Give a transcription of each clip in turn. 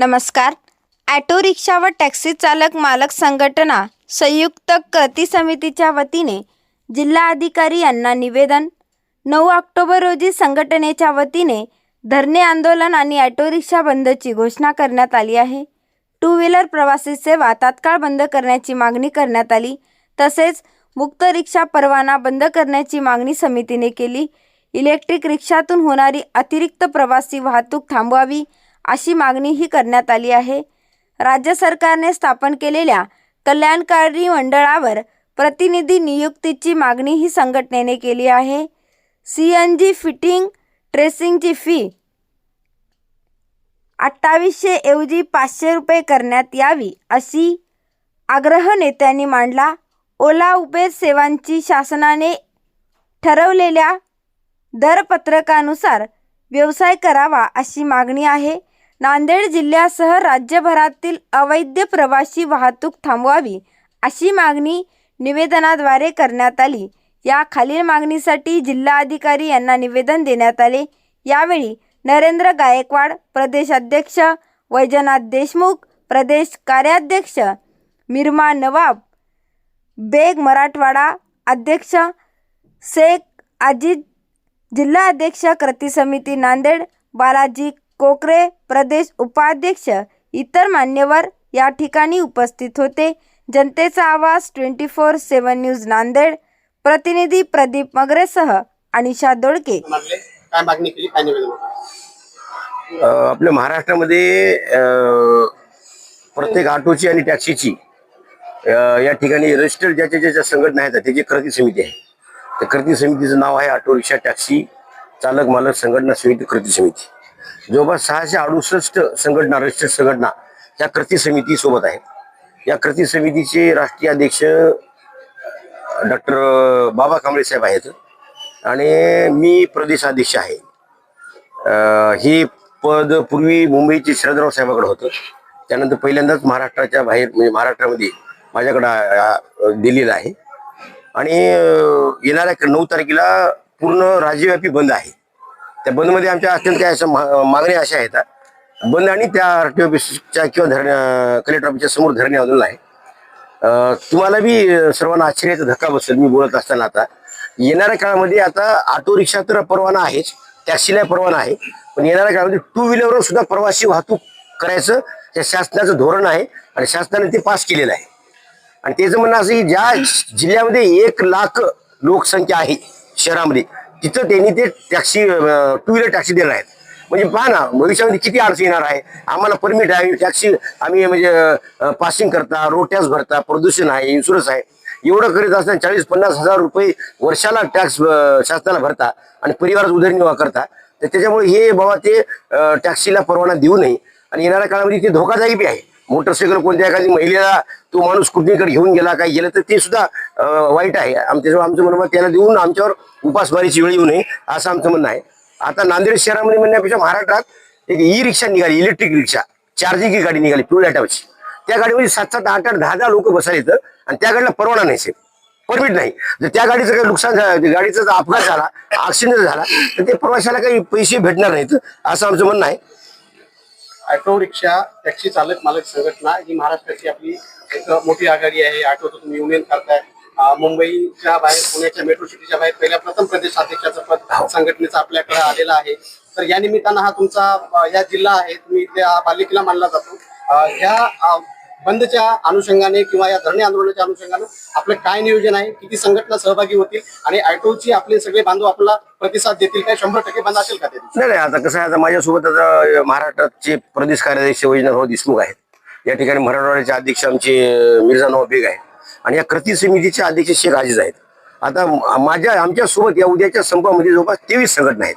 नमस्कार. Auto rickshaw व taxi चालक मालक संघटना संयुक्त कृती समितीच्या वतीने जिल्हा अधिकारी यांना निवेदन. नऊ ऑक्टोबर रोजी संघटनेच्या वतीने धरणे आंदोलन आणि ॲटो रिक्षा बंदची घोषणा करण्यात आली आहे. टू व्हीलर प्रवासी सेवा तात्काळ बंद करण्याची मागणी करण्यात आली. तसेच मुक्त रिक्षा परवाना बंद करण्याची मागणी समितीने केली. इलेक्ट्रिक रिक्षातून होणारी अतिरिक्त प्रवासी वाहतूक थांबवावी अशी मागणीही करण्यात आली आहे. राज्य सरकारने स्थापन केलेल्या कल्याणकारी मंडळावर प्रतिनिधी नियुक्तीची मागणीही संघटनेने केली आहे. सी एन जी फिटिंग ट्रेसिंगची फी अठ्ठावीसशे ऐवजी पाचशे रुपये करण्यात यावी अशी आग्रह नेत्यांनी मांडला. ओला उबेर सेवांची शासनाने ठरवलेल्या दरपत्रकानुसार व्यवसाय करावा अशी मागणी आहे. नांदेड जिल्ह्यासह राज्यभरातील अवैध प्रवासी वाहतूक थांबवावी अशी मागणी निवेदनाद्वारे करण्यात आली. या खालील मागणीसाठी जिल्हाधिकारी यांना निवेदन देण्यात आले. यावेळी नरेंद्र गायकवाड प्रदेशाध्यक्ष वैजनाथ देशमुख प्रदेश कार्याध्यक्ष मिरमा नवाब बेग मराठवाडा अध्यक्ष शेख अजित जिल्हा अध्यक्ष कृती समिती नांदेड बालाजी कोकरे प्रदेश उपाध्यक्ष इतर मान्यवर या ठिकाणी उपस्थित होते. जनतेचा आवाज twenty four seven news Nanded. प्रतिनिधी प्रदीप मगरेसह अनिशा दोडके. मागले काय मागणी केली? काय निवेदन होतं? अ, आपल्या महाराष्ट्रामध्ये प्रत्येक ऑटोची आणि टॅक्सीची या ठिकाणी रजिस्टर्ड ज्याच्या ज्याच्या संघटना आहेत त्याची कृती समिती आहे. त्या कृती समितीचं नाव आहे ऑटो रिक्षा टॅक्सी चालक मालक संघटना समिती कृती समिती. जवळपास सहाशे अडुसष्ट संघटना रजिस्टर्ड संघटना या कृती समिती सोबत आहेत. या कृती समितीचे राष्ट्रीय अध्यक्ष डॉक्टर बाबा कांबळे साहेब आहेत. आणि मी प्रदेशाध्यक्ष आहे. हे पद पूर्वी मुंबईचे शरदराव साहेबाकडे होतं. त्यानंतर पहिल्यांदाच महाराष्ट्राच्या बाहेर म्हणजे महाराष्ट्रामध्ये माझ्याकडं दिलेलं आहे. आणि येणाऱ्या नऊ तारखेला पूर्ण राज्यव्यापी बंद आहे. त्या बंदमध्ये आमच्या अत्यंत काय अशा मागणी मागण्या अशा आहेत बंद आणि त्या आर टी ऑफिसच्या किंवा धरण कलेक्टर ऑफिसच्या समोर धरणे आंदोलन आहे तुम्हाला बी सर्वांना आश्चर्याचा धक्का बसेल मी बोलत असताना आता. येणाऱ्या काळामध्ये आता ऑटो रिक्षा तर परवाना आहेच टॅक्सीला परवाना आहे पण येणाऱ्या काळामध्ये टू व्हीलरवर सुद्धा प्रवासी वाहतूक करायचं त्या शासनाचं धोरण आहे आणि शासनाने ते पास केलेलं आहे. आणि त्याचं म्हणणं असं की ज्या जिल्ह्यामध्ये एक लाख लोकसंख्या आहे शहरामध्ये तिथं त्यांनी ते टॅक्सी टू व्हीलर टॅक्सी देणार आहेत. म्हणजे पहा ना भविष्यामध्ये किती अडचण येणार आहे. आम्हाला परमिट आहे टॅक्सी आम्ही म्हणजे पासिंग करता रोड टॅक्स भरता प्रदूषण आहे इन्शुरन्स आहे. एवढं करीत असताना चाळीस पन्नास हजार रुपये वर्षाला टॅक्स शासनाला भरता आणि परिवाराचा उदरनिर्वाह करता. तर त्याच्यामुळे हे बाबा ते टॅक्सीला परवाना देऊ नये. आणि येणाऱ्या काळामध्ये ते धोकादायी बी आहे. मोटरसायकल कोणत्या एखादी महिलेला तो माणूस कुठलीकडे घेऊन गेला काय गेलं तर ते सुद्धा वाईट आहे. आमच्या आमचं म्हणणं त्याला देऊन आमच्यावर उपासमारीची वेळ येऊ नये असं आमचं म्हणणं आहे. आता नांदेड शहरामध्ये म्हणण्यापेक्षा महाराष्ट्रात एक ई रिक्षा निघाली इलेक्ट्रिक रिक्षा चार्जिंगची गाडी निघाली फ्युल ॲटमची त्या गाडीमध्ये सात सात आठ आठ दहा दहा लोक बसायला येतं आणि त्या गाडीला परवाना नाही साहेब परमिट नाही. जर त्या गाडीचं काही नुकसान झालं गाडीचा जर अपघात झाला ऍक्सिडेंट झाला तर ते प्रवाशाला काही पैसे भेटणार नाहीत असं आमचं म्हणणं आहे. ऑटो रिक्षा टॅक्सी चालक मालक संघटना ही महाराष्ट्राची आपली एक मोठी आघाडी आहे. ऑटोचं तुम्ही युनियन करताय. मुंबईच्या बाहेर पुण्याच्या मेट्रो सिटीच्या बाहेर पहिल्या प्रथम प्रदेश अध्यक्षाचं पद संघटनेचं आपल्याकडे आलेलं आहे. तर या निमित्तानं हा तुमचा या जिल्हा आहे. तुम्ही इथे हा बालेकिल्ला मानला जातो. ह्या बंदच्या अनुषंगाने किंवा या धरणे आंदोलनाच्या अनुषंगाने आपलं काय नियोजन आहे किती संघटना सहभागी होतील आणि ऑटोची आपले सगळे बांधव आपला प्रतिसाद देतील काय? शंभर टक्के बंद असेल का ते नाही नाही आता कसं आहे आता माझ्यासोबत आता महाराष्ट्राचे प्रदेश कार्याध्यक्ष वैजनाथराव देशमुख आहेत. या ठिकाणी मराठवाड्याचे अध्यक्ष आमचे अं, मिर्झा बेग आहे आणि या कृती समितीचे अध्यक्ष शेख आजीज आहेत. आता माझ्या आमच्यासोबत या उद्याच्या संपामध्ये जवळपास तेवीस संघटना आहेत.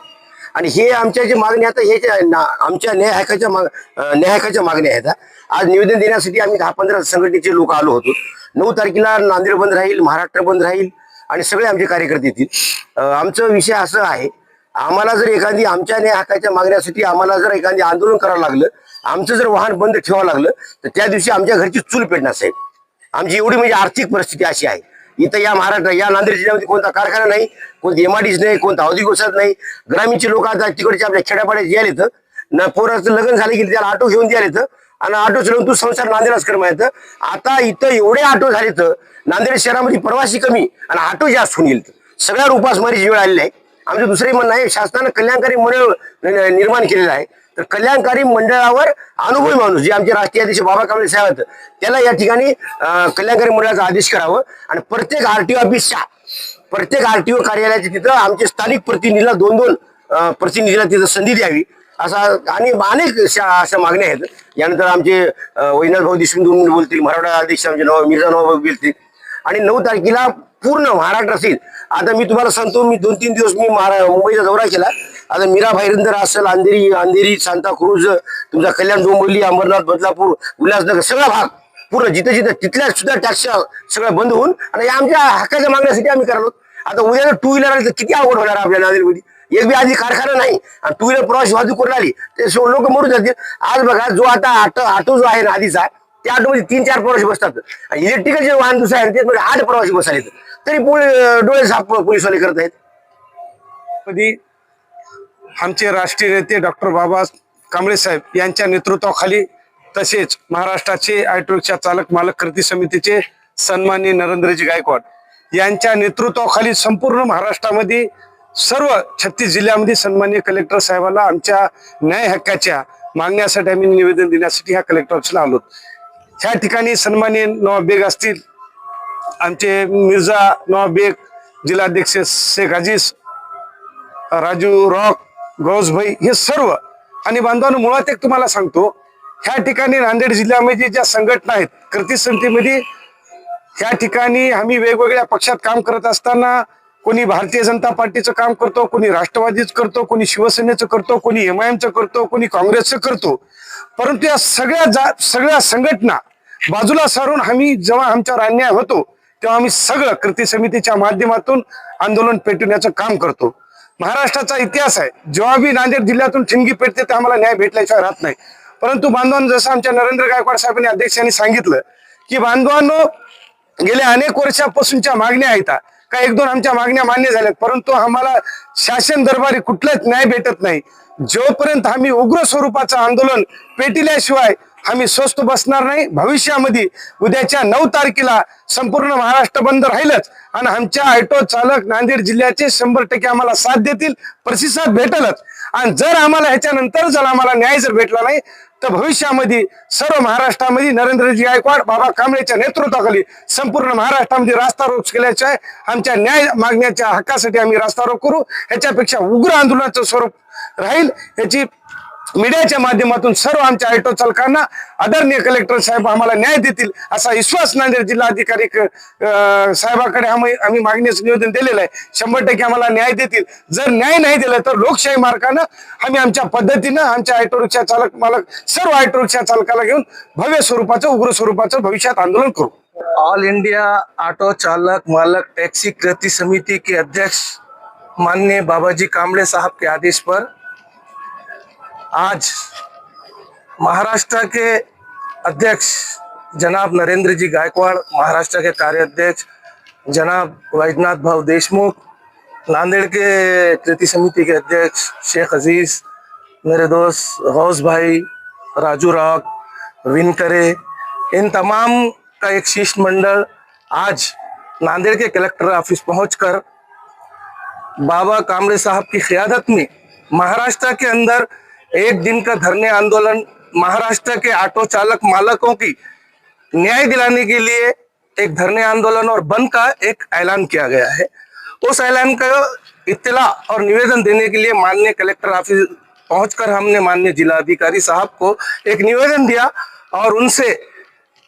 आणि हे आमच्या जी मागणी आता हे जे ना, आमच्या न्याय हक्काच्या माग न्यायकाच्या न्याय हक्काच्या मागण्या आहेत आज निवेदन देण्यासाठी आम्ही दहा पंधरा संघटनेचे लोक आलो होतो. नऊ तारखेला नांदेड बंद राहील महाराष्ट्र बंद राहील आणि सगळे आमचे कार्यकर्ते येतील. आमचा विषय असं आहे आम्हाला जर एखादी आमच्या न्याय हक्काच्या मागण्यासाठी आम्हाला जर एखादी आंदोलन करावं लागलं आमचं जर वाहन बंद ठेवावं लागलं तर त्या दिवशी आमच्या घरची चूल पेटणार साहेब. आमची एवढी म्हणजे आर्थिक परिस्थिती अशी आहे. इथं या महाराष्ट्र या नांदेड जिल्ह्यामध्ये कोणता कारखाना नाही कोणती एमआरडीस नाही कोणता औद्योगिक वसाहत नाही. ग्रामीणचे लोक आता तिकडचे आपल्या खेड्यापाड्यात यायला येतं. ना पोराचं लग्न झालं की त्याला ऑटो घेऊन द्यायला येतं. आणि ऑटो चढवून तू संसार नांदेडच कर माहीत आता इथं एवढे ऑटो झाले तर नांदेड शहरामध्ये प्रवासी कमी आणि ऑटो जास्त होऊन गेले सगळ्यावर उपासमारीची वेळ आलेली आहे. आमचं दुसरे म्हणणं आहे शासनानं कल्याणकारी मंडळ निर्माण केलेलं आहे. तर कल्याणकारी मंडळावर अनुभवी माणूस जे आमचे राष्ट्रीय अध्यक्ष बाबा कांबळे साहेब आहेत त्याला या ठिकाणी कल्याणकारी मंडळाचा आदेश करावं. आणि प्रत्येक आरटीओ ऑफिसच्या प्रत्येक आरटीओ कार्यालयाच्या तिथं आमचे स्थानिक प्रतिनिधीला दोन दोन प्रतिनिधीला तिथं संधी द्यावी असा आणि अनेक अशा अशा मागण्या आहेत. यानंतर आमचे वैनाथ भाऊ देशमुख दोन बोलतील मराठा अध्यक्ष आमचे नवा मिर्झा नवाब बोलतील. आणि नऊ तारखेला पूर्ण महाराष्ट्र असेल. आता मी तुम्हाला सांगतो मी दोन तीन दिवस मी महारा मुंबईचा दौरा केला. आता मीरा भाईरंदर असेल अंधेरी अंधेरी सांताक्रूज तुमचा कल्याण डोंबिवली अंबरनाथ बदलापूर उल्हासनगर सगळा भाग पूर्ण जिथे जिथे तिथल्या सुद्धा टॅक्स सगळं बंद होऊन आणि आमच्या हक्काच्या मागण्यासाठी आम्ही करालो आता उद्या टू व्हीलर आली तर किती आवड होणार आपल्या नांदेडमध्ये? एक बी आधी कारखाना नाही. आणि टू व्हीलर प्रवासी वाहतूक करून आली ते लोक मरून जातील आज बघा जो आता ऑटो ऑटो जो आहे ना आधीचा त्या ऑटोमध्ये तीन चार प्रवासी बसतात. आणि इलेक्ट्रिकल जे वाहन दुसरं आहे ते आठ प्रवासी बसायला तरी पोलीस डोळे साफ पोलीसवाले करत आहेत कधी? आमचे राष्ट्रीय नेते डॉक्टर बाबा कांबळे साहेब यांच्या नेतृत्वाखाली तसेच महाराष्ट्राचे ऑटो रिक्षा चालक मालक कृती समितीचे सन्माननीय नरेंद्रजी गायकवाड यांच्या नेतृत्वाखाली संपूर्ण महाराष्ट्रामध्ये सर्व छत्तीस जिल्ह्यामध्ये सन्माननीय कलेक्टर साहेबाला आमच्या न्याय हक्काच्या मागण्यासाठी आम्ही निवेदन देण्यासाठी ह्या कलेक्टर ऑफिसला आलो ह्या ठिकाणी सन्माननीय नवाब बेग असतील आमचे मिर्झा नवाब बेग जिल्हाध्यक्ष शेख अजीज राजू रॉक गौसभाई हे सर्व. आणि बांधवांनो मुळात एक तुम्हाला सांगतो ह्या ठिकाणी नांदेड जिल्ह्यामध्ये ज्या संघटना आहेत कृती समितीमध्ये ह्या ठिकाणी आम्ही वेगवेगळ्या पक्षात काम करत असताना कोणी भारतीय जनता पार्टीचं काम करतो कोणी राष्ट्रवादीचं करतो कोणी शिवसेनेचं करतो कोणी एम आय करतो कोणी काँग्रेसचं करतो. परंतु या सगळ्या जा सगळ्या संघटना बाजूला सारून आम्ही जेव्हा आमच्यावर अन्याय होतो तेव्हा आम्ही सगळं कृती समितीच्या माध्यमातून आंदोलन पेटवण्याचं काम करतो. महाराष्ट्राचा इतिहास आहे. जेव्हा बी नांदेड जिल्ह्यातून ठिणगी पेटते ते आम्हाला न्याय भेटल्याशिवाय राहत नाही. परंतु बांधवांनो जसं आमच्या नरेंद्र गायकवाड साहेबांनी अध्यक्षांनी सांगितलं की बांधवांनो गेल्या अनेक वर्षापासूनच्या मागण्या आहेत. का एक दोन आमच्या मागण्या मान्य झाल्यात परंतु आम्हाला शासन दरबारी कुठलाच न्याय भेटत नाही. जोपर्यंत आम्ही उग्र स्वरूपाचं आंदोलन पेटिल्याशिवाय आम्ही स्वस्त बसणार नाही. भविष्यामध्ये उद्याच्या नऊ तारखेला संपूर्ण महाराष्ट्र बंद राहीलच. आणि आमच्या ऑटो चालक नांदेड जिल्ह्याचे शंभर टक्के आम्हाला साथ देतील प्रतिसाद भेटलच. आणि जर आम्हाला ह्याच्यानंतर जर आम्हाला न्याय जर भेटला नाही तर भविष्यामध्ये सर्व महाराष्ट्रामध्ये नरेंद्रजी गायकवाड बाबा कांबळेच्या नेतृत्वाखाली संपूर्ण महाराष्ट्रामध्ये रास्ता रोक केल्याशिवाय आमच्या न्याय मागण्याच्या हक्कासाठी आम्ही रास्ता रोक करू. ह्याच्यापेक्षा उग्र आंदोलनाचं स्वरूप राहील. याची मीडियाच्या माध्यमातून सर्व आमच्या ऑटो चालकांना आदरणीय कलेक्टर साहेब आम्हाला न्याय देतील असा विश्वास नांदेड जिल्हाधिकारी अधिकारी साहेबाकडे आम्ही आम्ही मागण्याचं निवेदन दिलेलं आहे. शंभर टक्के आम्हाला न्याय देतील. जर न्याय नाही दिला तर लोकशाही मार्गानं आम्ही आमच्या पद्धतीनं आमच्या ऑटो रिक्षा चालक मालक सर्व ऑटो रिक्षा चालकाला घेऊन भव्य स्वरूपाचं उग्र स्वरूपाचं भविष्यात आंदोलन करू. ऑल इंडिया ऑटो चालक मालक टैक्सी कृति समिति के अध्यक्ष माननीय बाबाजी कामड़े साहब के आदेश पर आज महाराष्ट्र के अध्यक्ष जनाब नरेंद्र जी गायकवाड़, महाराष्ट्र के कार्याध्यक्ष जनाब वैजनाथ भाव देशमुख, नांदेड़ के कृति समिति के अध्यक्ष शेख अज़ीज़, मेरे दोस्त गौस भाई, राजू रॉक विनकरे इन तमाम का एक शिष्टमंडल आज नांदेड़ के कलेक्टर ऑफ़िस पहुंचकर बाबा कामड़े साहब की क्यादत में महाराष्ट्र के अंदर एक दिन का धरने आंदोलन महाराष्ट्र के ऑटो चालक मालकों की न्याय दिलाने के लिए एक धरने आंदोलन और बंद का एक ऐलान किया गया है। उस ऐलान का इतला और निवेदन देने के लिए माननीय कलेक्टर ऑफ़िस पहुंचकर हमने माननीय जिलाधिकारी साहब को एक निवेदन दिया और उनसे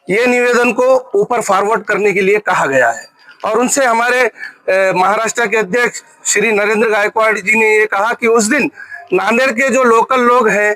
ये निवेदन को ऊपर फॉरवर्ड करने के लिए कहा गया है। और उनसे हमारे महाराष्ट्र के अध्यक्ष श्री नरेंद्र गायकवाड़ जी ने ये कहा कि उस दिन नांदेड़ के जो लोकल लोग हैं,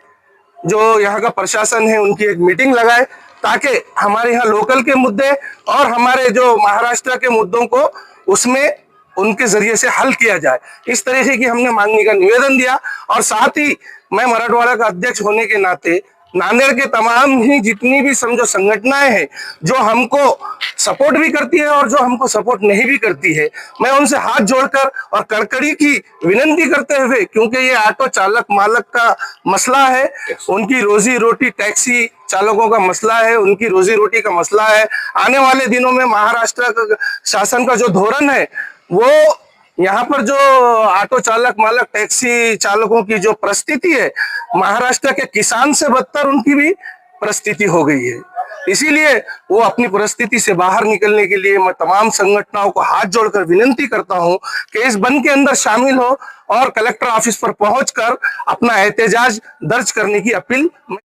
जो यहाँ का प्रशासन है, उनकी एक मीटिंग लगाए ताकि हमारे यहाँ लोकल के मुद्दे और हमारे जो महाराष्ट्र के मुद्दों को उसमें उनके ज़रिए से हल किया जाए। इस तरीके की हमने मांगने का निवेदन दिया और साथ ही मैं मराठवाड़ा का अध्यक्ष होने के नाते नांदेड़ के तमाम ही जितनी भी समझो संगठनाएँ हैं जो हमको सपोर्ट भी करती है और जो हमको सपोर्ट नहीं भी करती है मैं उनसे हाथ जोड़कर और कड़कड़ी की विनंती करते हुए क्योंकि ये ऑटो चालक मालक का मसला है उनकी रोजी रोटी टैक्सी चालकों का मसला है उनकी रोजी रोटी का मसला है। आने वाले दिनों में महाराष्ट्र शासन का जो धोरण है वो यहाँ पर जो ऑटो चालक मालक टैक्सी चालकों की जो परिस्थिति है, महाराष्ट्र के किसान से बदतर उनकी भी परिस्थिति हो गई है। इसीलिए वो अपनी परिस्थिति से बाहर निकलने के लिए मैं तमाम संगठनों को हाथ जोड़कर विनंती करता हूँ कि इस बंद के अंदर शामिल हो और कलेक्टर ऑफ़िस पर पहुंचकर अपना एहतजाज दर्ज करने की अपील